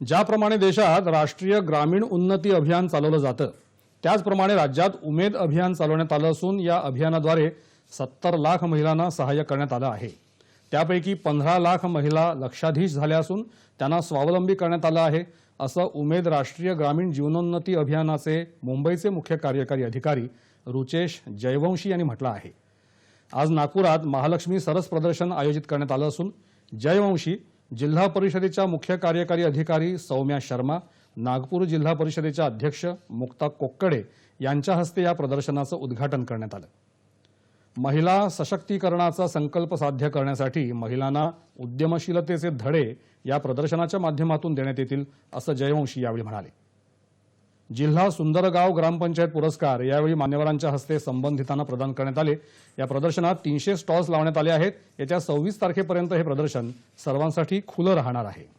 ज्याप्रमाणे देशात राष्ट्रीय ग्रामीण उन्नती अभियान चालवलं जातं त्याचप्रमाणे राज्यात उमेद अभियान चालवण्यात आलं असून या अभियानाद्वारे सत्तर लाख महिलांना सहाय्य करण्यात आलं आहे. त्यापैकी पंधरा लाख महिला लक्षाधीश झाल्या असून त्यांना स्वावलंबी करण्यात आलं आहे असं उमेद राष्ट्रीय ग्रामीण जीवनोन्नती अभियानाचे मुंबईचे मुख्य कार्यकारी अधिकारी रुचेश जयवंशी यांनी म्हटलं आहे. आज नागपुरात महालक्ष्मी सरस प्रदर्शन आयोजित करण्यात आलं असून जयवंशी जिल्हा परिषदेच्या मुख्य कार्यकारी अधिकारी सौम्या शर्मा नागपूर जिल्हा परिषदेच्या अध्यक्ष मुक्ता कोक्कडे यांच्या हस्ते या प्रदर्शनाचं उद्घाटन करण्यात आलं. महिला सशक्तीकरणाचा संकल्प साध्य करण्यासाठी महिलांना उद्यमशीलतेचे धडे या प्रदर्शनाच्या माध्यमातून देण्यात येतील असं जयवंशी यावेळी म्हणाले. जिल्हा सुंदरगाव ग्रामपंचायत पुरस्कार यावेळी मान्यवरांच्या हस्ते संबंधितांना प्रदान करण्यात आले. या प्रदर्शनात तीनशे स्टॉल्स लावण्यात आले आहेत. येत्या सव्वीस तारखेपर्यंत हे प्रदर्शन सर्वांसाठी खुलं राहणार आहे.